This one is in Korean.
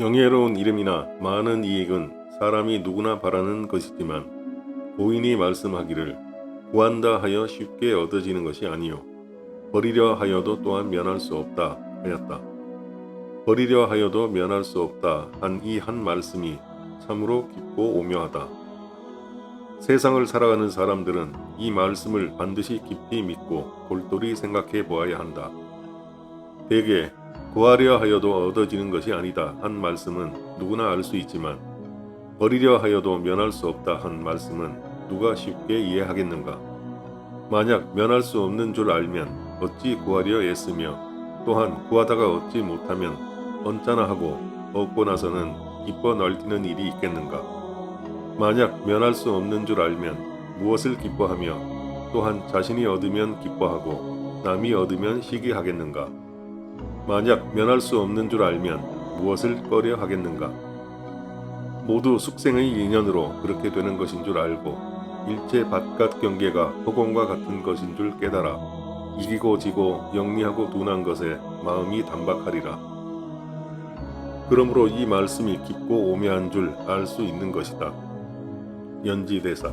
영예로운 이름이나 많은 이익은 사람이 누구나 바라는 것이지만 고인이 말씀하기를 구한다 하여 쉽게 얻어지는 것이 아니요 버리려 하여도 또한 면할 수 없다 하였다. 버리려 하여도 면할 수 없다 한 이한 말씀이 참으로 깊고 오묘하다. 세상을 살아가는 사람들은 이 말씀을 반드시 깊이 믿고 골똘히 생각해 보아야 한다. 대개 구하려 하여도 얻어지는 것이 아니다 한 말씀은 누구나 알 수 있지만 버리려 하여도 면할 수 없다 한 말씀은 누가 쉽게 이해하겠는가? 만약 면할 수 없는 줄 알면 어찌 구하려 애쓰며 또한 구하다가 얻지 못하면 언짢아 하고 얻고 나서는 기뻐 널뛰는 일이 있겠는가? 만약 면할 수 없는 줄 알면 무엇을 기뻐하며 또한 자신이 얻으면 기뻐하고 남이 얻으면 시기하겠는가? 만약 면할 수 없는 줄 알면 무엇을 꺼려 하겠는가? 모두 숙생의 인연으로 그렇게 되는 것인 줄 알고 일체 바깥 경계가 허공과 같은 것인 줄 깨달아 이기고 지고 영리하고 둔한 것에 마음이 단박하리라. 그러므로 이 말씀이 깊고 오묘한 줄 알 수 있는 것이다. 연지대사